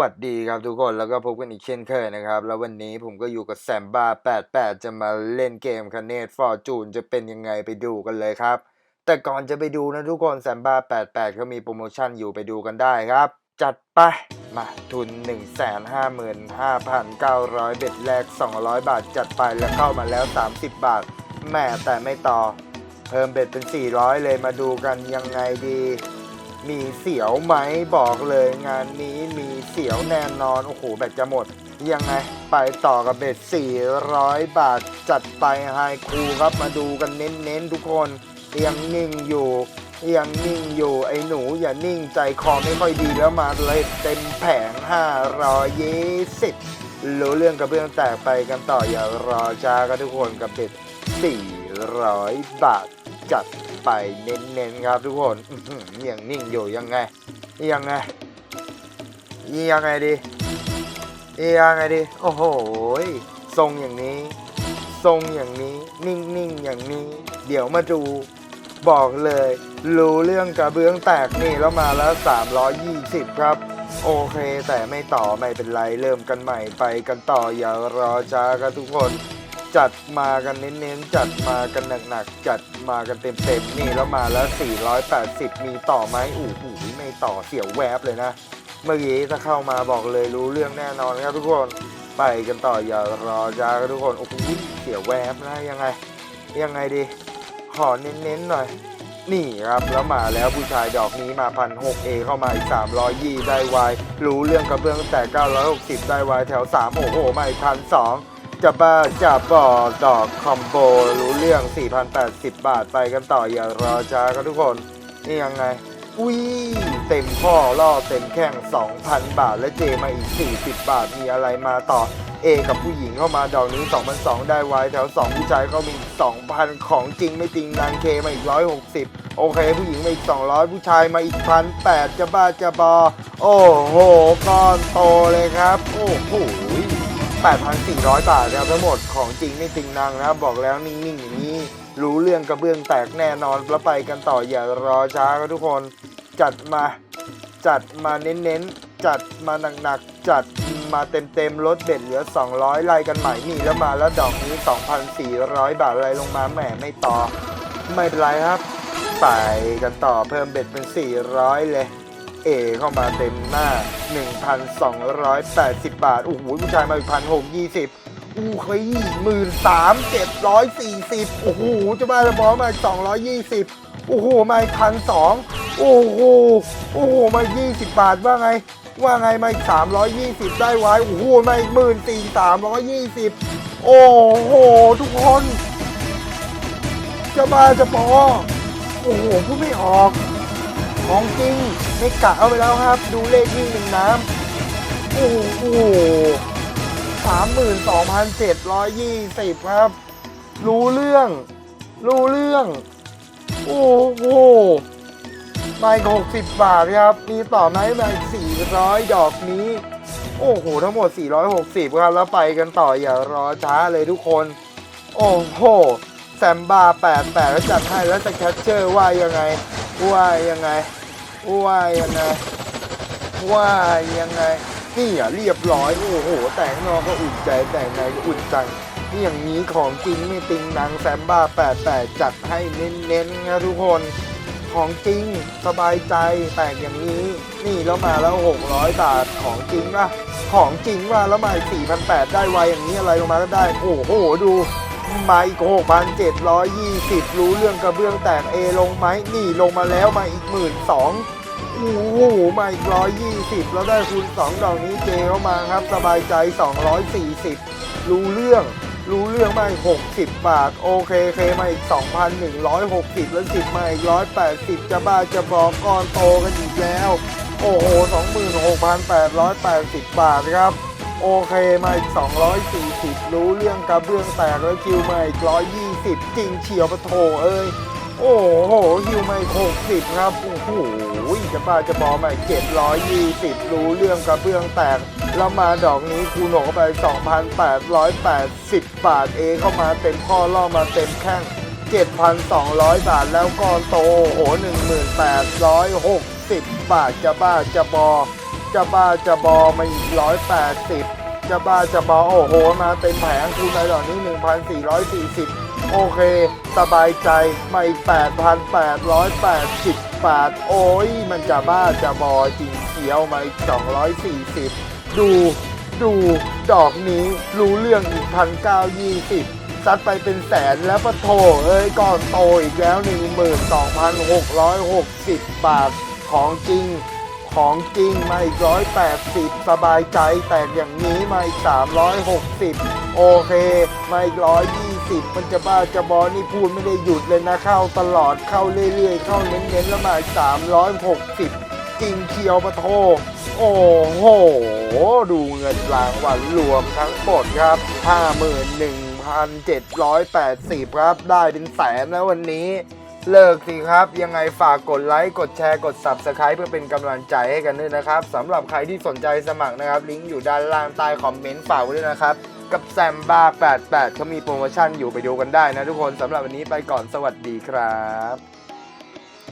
วัสดีครับทุกคนแล้วก็พบกันอีกเช่นเคยนะครับ แล้ววันนี้ผมก็อยู่กับแซมบ้า88 จะมาเล่นเกมคเนตฟอร์จูนจะเป็นยังไงไปดูกันเลยครับ แต่ก่อนจะไปดูนะทุกคนแซมบ้า88เขามีโปรโมชั่นอยู่ไปดูกันได้ครับ จัดไป มาทุน 155,900 เบ็ดแรก 200 บาทจัดไปแล้วเข้ามาแล้ว 30 บาทแหม่แต่ไม่ต่อ เพิ่มเบ็ดเป็น 400 เลยมาดูกันยังไงดี มีเสียวไหมบอกเลยงานนี้มีเสียวแน่นอน โอ้โห แบตจะหมด ยังไง ไปต่อกับเบ็ด 400 บาท จัดไปไฮคูครับมาดูกันเน้นๆทุกคนยังนิ่งอยู่ยังนิ่งอยู่ไอ้หนูอย่านิ่งใจคอไม่ค่อยดีแล้วมาเลยเต็มแผง 520รู้เรื่องกระเบื้องแตกไปกันต่ออย่ารอช้ากันทุกคนกับเบ็ด400 บาทจัด ไปเน้นๆครับทุกคนอื้อหือยังนิ่งอยู่ยังไงยังไงยังไงดียังไงดีโอ้โหทรงอย่างนี้ ทรงอย่างนี้นิ่งๆอย่างนี้ เดี๋ยวมาดูบอกเลย รู้เรื่องกระเบื้องแตกนี่แล้วมาแล้ว 320 ครับ โอเค แต่ไม่ต่อไม่เป็นไรเริ่มกันใหม่ไปกันต่ออย่ารอช้าครับทุกคน จัดมากันเน้นๆ จัดมากันหนักๆ จัดมากันเต็มๆ นี่แล้วมาแล้ว 480 มีต่อไหมอู้หูไม่ต่อเสียวแวบเลยนะ เมื่อกี้ถ้าเข้ามาบอกเลยรู้เรื่องแน่นอนครับทุกคน ไปกันต่ออย่ารอจ้าทุกคน โอ้โหเสียวแวบนะยังไง ยังไงดี ขอเน้นๆหน่อย นี่ครับแล้วมาแล้วผู้ชายดอกนี้มาพันหกเอเข้ามาอีก300ยี่ได้ไวรู้เรื่องกระเบื้องแต่960ได้ไวแถว3โอ้โหมาอีกพันสอง จะบ้าจะบอดอกคอมโบรู้เรื่อง 4,080 บาทไปกันต่ออย่ารอช้าครับทุกคน นี่ยังไง อุ้ยเต็มข้อล่อเต็มแข้ง2,000 บาท และเจมาอีก 40 บาท มีอะไรมาต่อเอกับผู้หญิงเข้ามาดอกนี้2,200ได้ไว้แถว 2 ผู้ชายก็มี 2,000 ของจริงไม่จริงนางเคมาอีก 160 โอเค ผู้หญิงมาอีก 200 ผู้ชายมาอีกพันแปดจะบ้าจะบอ โอ้โหก้อนโตเลยครับ โอ้โห 8,400 บาทครับทั้งหมดของจริงไม่จริงนางนะครับบอกแล้วนิ่งๆอย่างนี้ รู้เรื่องกระเบื้องแตกแน่นอนแล้วไปกันต่ออย่ารอช้าครับทุกคนจัดมาจัดมาเน้นๆ จัดมาหนักๆ จัดมาเต็มๆลดเบ็ดเหลือ 200ไล่กันใหม่นี่แล้วมาแล้วดอกนี้ 2,400 บาทอะไรลงมาแหมไม่ต่อ ไม่เป็นไรครับ ไปกันต่อเพิ่มเบ็ดเป็น 400 เลย เอเข้ามาเต็มหน้า 1,280 บาท โอ้โหผู้ชายมาอีกพันหกยี่สิบอู้เฮ้ยหมื่นสามเจ็ดร้อยสี่สิบโอ้โหจะบ้าจะบอมาสองร้อยยี่สิบโอ้โห มาอีกพันสองโอ้โห โอ้โห มายี่สิบบาทว่าไง ว่าไงมาอีกสามร้อยยี่สิบได้ไว้ โอ้โห มาอีกหมื่นสี่สามร้อยยี่สิบโอ้โห ทุกคน จะบ้าจะบอโอ้โหพูดไม่ออก ของจริงไม่กะเอาไปแล้วครับ ดูเลขที่หนึ่งน้ำโอ้โหสามหมื่นสองพันเจ็ดร้อยยี่สิบครับ รู้เรื่อง รู้เรื่อง โอ้โหไม่หกสิบบาทครับ มีต่อไหมไม่สี่ร้อยดอกนี้ โอ้โห ทั้งหมด 460 ครับ แล้วไปกันต่ออย่ารอช้าเลยทุกคน โอ้โหแซมบ้า88 แล้วจัดให้แล้วจะแคชเชอร์ว่ายังไง ว่ายังไงว่ายังไงว่ายังไงนี่อะเรียบร้อยโอ้โห แต่งนอกก็อุ่นใจแต่งในก็อุ่นใจนี่อย่างนี้ของจริงไม่ติงนางแซมบ้า88จัดให้เน้นๆนะทุกคนของจริงสบายใจแต่งอย่างนี้ นี่แล้วมาแล้ว 600 บาทของจริงป่ะของจริงว่าแล้วมาอีก4,800ได้ไวอย่างนี้อะไรลงมาก็ได้ โอ้โหดู มาอีก 6,720 รู้เรื่องกระเบื้องแตกเอลงไหมนี่ลงมาแล้วมาอีก1 2 0 0โอ้โหมาอีก120แล้วได้คูณ2ดอกนี้เจเข้ามาครับ สบายใจ240รู้เรื่องรู้เรื่องมาอีก60บาท โอเคเคมาอีก2,160แล้ว10มาอีก180จะบ้าจะบอกก้อนโตกันอีกแล้ว โอ้โห26,880บาทครับ โอเคมาอีก 240 รู้เรื่องกระเบื้องแตกแล้วคิวมาอีก 120 จริงเฉียวปะโถเอ้ย โอ้โหคิวมาอีก 60 ครับ โอ้โหจะบ้าจะบอมาอีก 720 รู้เรื่องกระเบื้องแตก แล้วมาดอกนี้คูณหกเข้าไป 2,880 บาทเอเข้ามาเต็มข้อล่อมาเต็มแข้ง7,200 บาทแล้วก้อนโตโอ้โห 1,860 บาทจะบ้าจะบอ จะบ้าจะบอมาอีกร้อยแปดสิบจะบ้าจะบอโอ้โห มาเต็มแผงคูณไปดอกนี้หนึ่งพันสี่ร้อยสี่สิบโอเค สบายใจมาอีกแปดพันแปดร้อยแปดสิบบาทโอ้ย มันจะบ้าจะบอจริงเขียวมาอีกสองร้อยสี่สิบดูดูดอกนี้รู้เรื่องอีกพันเก้ายี่สิบซัดไปเป็นแสนแล้วปะโถเอ้ยก่อนโตอีกแล้ว 12,660 บาทของจริง ของจริงมาอีกร้อยแปดสิบสบายใจแต่อย่างนี้มาอีกสามร้อยหกสิบโอเค มาอีกร้อยยี่สิบมันจะบ้าจะบอนี่พูดไม่ได้หยุดเลยนะเข้าตลอดเข้าเรื่อยๆ เข้าเน้นๆ แล้วมาอีกสามร้อยหกสิบจริงเคียวปะโท โอ้โห ดูเงินรางวัลรวมทั้งหมดครับ 51,780 ครับ ได้เป็นแสนแล้ววันนี้ เลิกสิครับ ยังไงฝากกดไลค์กดแชร์กด Subscribe เพื่อเป็นกำลังใจให้กันด้วยนะครับสำหรับใครที่สนใจสมัครนะครับ ลิงก์อยู่ด้านล่างใต้คอมเมนต์ฝากไว้ด้วยนะครับ กับแซมบ้า88เขามีโปรโมชั่นอยู่ไปดูกันได้นะทุกคนสำหรับวันนี้ไปก่อนสวัสดีครับ